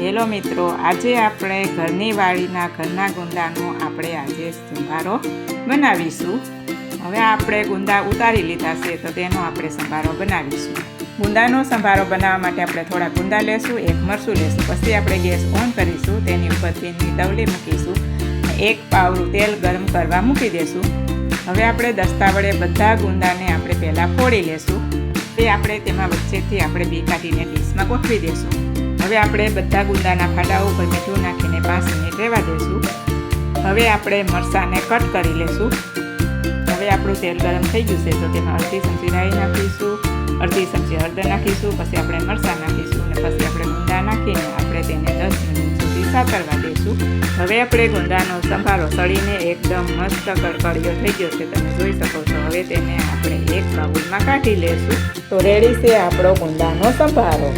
Hello મિત્રો, આજે આપણે ઘરની વાડીના ઘરના ગુંદાનો આપણે આજે સંભારો બનાવીશું. હવે આપણે ગુંદા ઉતારી લીધા છે, તો તેનો આપણે સંભારો બનાવીશું. ગુંદાનો સંભારો બનાવવા માટે આપણે થોડા ગુંદા લેશું, એક મરચું લેશું, પછી આપણે ગેસ ઓન કરીશું, તેની ઉપર તેની તવલી મૂકીશું, એક પાવડું તેલ ગરમ કરવા મૂકી દેશું. હવે આપણે દસ્તા વડે બધા ગુંદાને આપણે પહેલાં ફોડી લેશું. તે આપણે તેમાં વચ્ચેથી આપણે બી કાઢીને ડીશમાં ગોઠવી દેશું. હવે આપણે બધા ગુંદાના ફાડા ઉપર મીઠું નાખીને પાંચ મિનિટ રહેવા દઈશું. હવે આપણે મરસાંને કટ કરી લેશું. હવે આપણું તેલ ગરમ થઈ ગયું છે, તો તેમાં અડધી ચમચી રાઈ નાખીશું, અડધી ચમચી હળદર નાખીશું, પછી આપણે મરસાં નાખીશું અને પછી આપણે ગુંદા નાખીને આપણે તેને દસ મિનિટ સુધી સાતરવા દઈશું. હવે આપણે ગુંદાનો સંભારો સળીને એકદમ મસ્ત કડકડીયો થઈ ગયો છે, તમે જોઈ શકો છો. હવે તેને આપણે એક બાઉલમાં કાઢી લેશું. તો રેડી છે આપણો ગુંદાનો સંભારો.